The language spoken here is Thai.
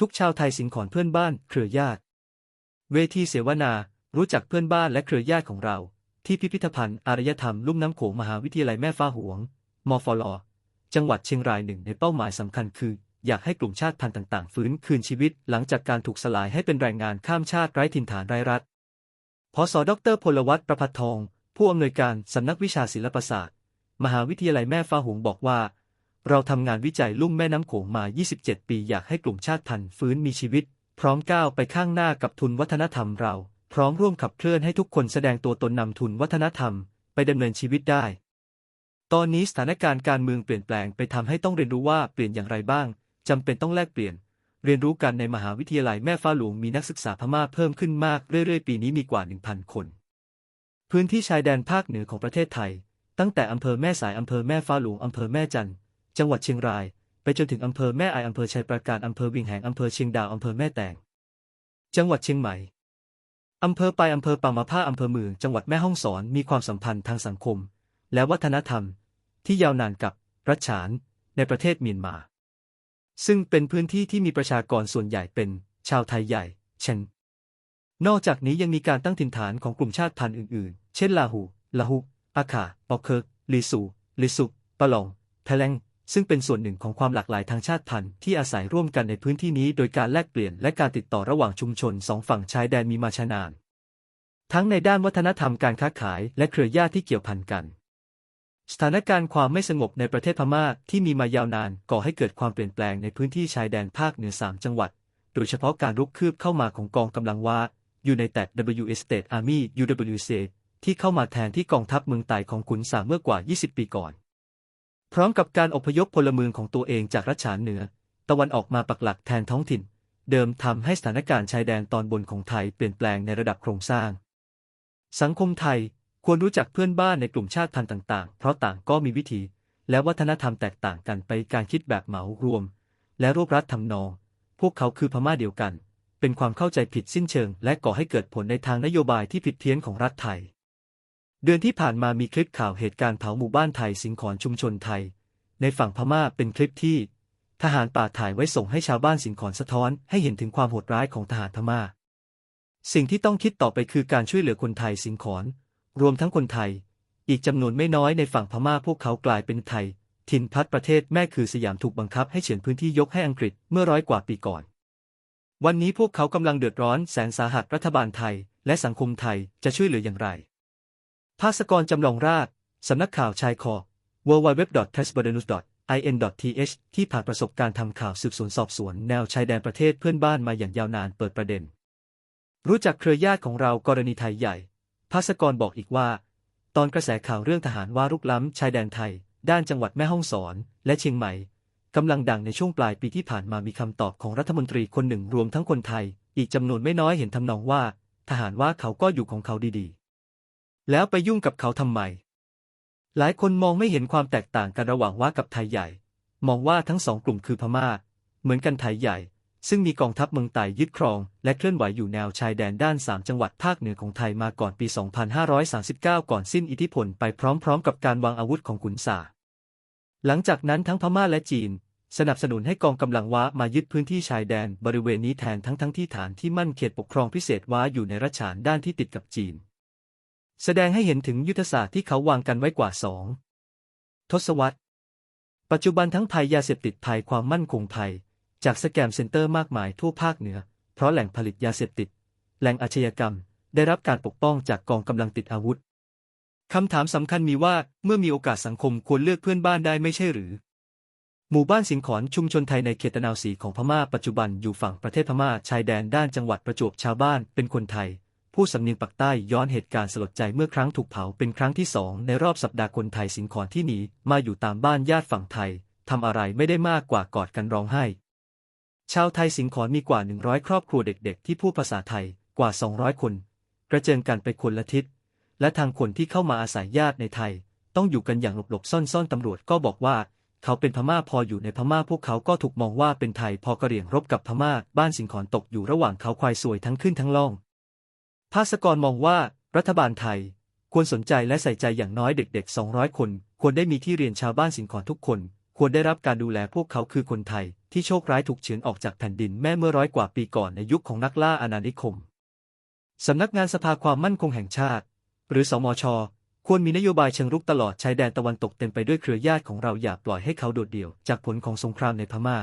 ทุกชาวไทยสิงขอนเพื่อนบ้าน เครือญาติ เวทีเสวนา รู้จักเพื่อนบ้านและเครือญาติของเรา ที่พิพิธภัณฑ์อารยธรรมลุ่มน้ำโขงมหาวิทยาลัยแม่ฟ้าหวง มฟล จังหวัดเชียงรายหนึ่งในเป้าหมายสำคัญคือ อยากให้กลุ่มชาติพันธุ์ต่าง ๆ ฟื้นคืนชีวิต หลังจากการถูกสลายให้เป็นแรงงานข้ามชาติไร้ถิ่นฐานไร้รัฐพศดรพลวัตประพัฒทอง ผู้อำนวยการสำนักวิชาศิลปศาสตร์ มหาวิทยาลัยแม่ฟ้าหวงบอกว่า เราทำงานวิจัยลุ่มแม่น้ำโขงมา 27 ปีอยากให้กลุ่มชาติพันธุ์ฟื้นมีชีวิต พร้อมก้าวไปข้างหน้ากับทุนวัฒนธรรมเรา พร้อมร่วมขับเคลื่อนให้ทุกคนแสดงตัวตนนำทุนวัฒนธรรม ไปดำเนินชีวิตได้ ตอนนี้สถานการณ์การเมืองเปลี่ยนแปลงไปทำให้ต้องเรียนรู้ว่าเปลี่ยนอย่างไรบ้างจำเป็นต้องแลกเปลี่ยน เรียนรู้กันในมหาวิทยาลัยแม่ฟ้าหลวงมีนักศึกษาพม่าเพิ่มขึ้นมากเรื่อยๆ ปีนี้มีกว่า 1,000 คน พื้นที่ชายแดนภาคเหนือของประเทศไทย ตั้งแต่อำเภอแม่สายอำเภอแม่ฟ้าหลวงอำเภอแม่จันทร์ จังหวัดเชียงราย ไปจนถึงอำเภอแม่อายอำเภอชัยปราการอำเภอวิงแหงอำเภอเชียงดาวอำเภอแม่แตง จังหวัดเชียงใหม่อำเภอไปอำเภอปางมะผ้าอำเภอเมืองจังหวัดแม่ฮ่องสอนมีความสัมพันธ์ทางสังคม และวัฒนธรรม ที่ยาวนานกับรัชฉานในประเทศเมียนมา ซึ่งเป็นพื้นที่ที่มีประชากรส่วนใหญ่เป็นชาวไทยใหญ่ เช่น นอกจากนี้ยังมีการตั้งถิ่นฐานของกลุ่มชาติพันธุ์อื่นๆ เช่นลาหู ลาหุอาขาปอกเคิร์กลิสูลิสุปะหลองแพลง ซึ่งเป็นส่วนหนึ่งของความหลากหลายทางชาติพันธุ์ที่อาศัยร่วมกันในพื้นที่นี้โดยการแลกเปลี่ยนและการติดต่อระหว่างชุมชนสองฝั่งชายแดนมีมาช้านาน ทั้งในด้านวัฒนธรรมการค้าขายและเครือญาติที่เกี่ยวพันกัน สถานการณ์ความไม่สงบในประเทศพม่าที่มีมายาวนานก่อให้เกิดความเปลี่ยนแปลงในพื้นที่ชายแดนภาคเหนือสามจังหวัด โดยเฉพาะการรุกคืบเข้ามาของกองกำลังวาอยู่ในแต่ W State Army UWC ที่เข้ามาแทนที่กองทัพเมืองไต่ของขุนสามเมื่อกว่า 20 ปีก่อน พร้อมกับการอพยพพลเมืองของตัวเองจากรัชฉานเหนือ ตะวันออกมาปักหลักแทนท้องถิ่น เดิมทำให้สถานการณ์ชายแดนตอนบนของไทยเปลี่ยนแปลงในระดับโครงสร้าง สังคมไทยควรรู้จักเพื่อนบ้านในกลุ่มชาติพันธุ์ต่างๆ เพราะต่างก็มีวิธี และวัฒนธรรมแตกต่างกันไปการคิดแบบเหมารวม และรวบรัดทำนอง พวกเขาคือพม่าเดียวกัน เป็นความเข้าใจผิดสิ้นเชิง และก่อให้เกิดผลในทางนโยบายที่ผิดเพี้ยนของรัฐไทย เดือนที่ผ่านมามีคลิปข่าวเหตุการณ์เผาหมู่บ้านไทยสิงขอนชุมชนไทย ในฝั่งพม่าเป็นคลิปที่ ทหารป่าถ่ายไว้ส่งให้ชาวบ้านสิงขอนสะท้อนให้เห็นถึงความโหดร้ายของทหารพม่า สิ่งที่ต้องคิดต่อไปคือการช่วยเหลือคนไทยสิงขอน รวมทั้งคนไทย อีกจำนวนไม่น้อยในฝั่งพม่าพวกเขากลายเป็นไทย ถิ่นพัดประเทศแม่คือสยามถูกบังคับให้เฉือนพื้นที่ยกให้อังกฤษเมื่อร้อยกว่าปีก่อน วันนี้พวกเขากำลังเดือดร้อนแสนสาหัสรัฐบาลไทย และสังคมไทยจะช่วยเหลืออย่างไร ภาสกรจำลองราช สำนักข่าวชายคอ w w w t e s b o d e n u s i n t h ที่ผ่านประสบการณ์ทำข่าวสืบสวนสอบสวนแนวชายแดนประเทศเพื่อนบ้านมาอย่างยาวนานเปิดประเด็น รู้จักเครือญาติของเรากรณีไทยใหญ่ ภาสกรบอกอีกว่า ตอนกระแสข่าวเรื่องทหารว่ารุกล้ำชายแดนไทย ด้านจังหวัดแม่ฮ่องสอน และเชียงใหม่กำลังดังในช่วงปลายปีที่ผ่านมามีคำตอบของรัฐมนตรีคนหนึ่งรวมทั้งคนไทย อีกจำนวนไม่น้อยเห็นทำนองว่า ทหารว่าเขาก็อยู่ของเขาดีๆ แล้วไปยุ่งกับเขาทำไม หลายคนมองไม่เห็นความแตกต่างกันระหว่างว่ากับไทยใหญ่ มองว่าทั้งสองกลุ่มคือพม่า เหมือนกันไทยใหญ่ ซึ่งมีกองทัพเมืองไต่ยึดครอง และเคลื่อนไหวอยู่แนวชายแดนด้าน 3 จังหวัดภาคเหนือของไทยมาก่อนปี 2539 ก่อนสิ้นอิทธิพลไปพร้อมๆ กับการวางอาวุธของขุนสาหลังจากนั้นทั้งพม่าและจีนสนับสนุนให้กองกำลังว้ามายึดพื้นที่ชายแดนบริเวณนี้แทนทั้งทั้งที่ฐานที่มั่นเขตปกครองพิเศษว้าอยู่ในรัชฉานด้านที่ติดกับจีน แสดงให้เห็นถึงยุทธศาสตร์ที่เขาวางกันไว้กว่าสองทศวรรษ ปัจจุบันทั้งภัยยาเสพติดภัยความมั่นคงภัย จากสแกมเซ็นเตอร์มากมายทั่วภาคเหนือ เพราะแหล่งผลิตยาเสพติด แหล่งอาชญากรรม ได้รับการปกป้องจากกองกำลังติดอาวุธคำถามสำคัญมีว่าเมื่อมีโอกาสสังคมควรเลือกเพื่อนบ้านได้ไม่ใช่หรือ หมู่บ้านสิงขอนชุมชนไทยในเขตตะนาวศรีของพม่าปัจจุบันอยู่ฝั่งประเทศพม่าชายแดนด้านจังหวัดประจวบชาวบ้านเป็นคนไทย ผู้สำเนียงปักใต้ย้อนเหตุการณ์สลดใจเมื่อครั้งถูกเผาเป็นครั้งที่สองในรอบสัปดาห์คนไทยสิงขอนที่หนีมาอยู่ตามบ้านญาติฝั่งไทยทำอะไรไม่ได้มากกว่ากอดกันร้องไห้ ชาวไทยสิงขอนมีกว่า 100 ครอบครัวเด็ก ๆ ที่พูดภาษาไทยกว่า 200 คน กระเจิงกันไปคนละทิศ และทางคนที่เข้ามาอาศัยญาติในไทย ต้องอยู่กันอย่างหลบๆซ่อนๆตำรวจก็บอกว่า เขาเป็นพม่าพออยู่ในพม่าพวกเขาก็ถูกมองว่าเป็นไทยพอกระเรียงรบกับพม่าบ้านสิงขอนตกอยู่ระหว่างเขาควายสวยทั้งขึ้นทั้งล่อง ภาสกรมองว่ารัฐบาลไทย ควรสนใจและใส่ใจอย่างน้อยเด็ก ๆ 200 คน ควรได้มีที่เรียนชาวบ้านสิงขอนทุกคน ควรได้รับการดูแลพวกเขาคือคนไทย ที่โชคร้ายถูกเฉือนออกจากแผ่นดินแม่เมื่อร้อยกว่าปีก่อนในยุคของนักล่าอาณานิคมสำนักงานสภาความมั่นคงแห่งชาติ หรือสมช ควรมีนโยบายเชิงรุกตลอดชายแดนตะวันตกเต็มไปด้วยเครือญาติของเราอย่าปล่อยให้เขาโดดเดี่ยว จากผลของสงครามในพม่า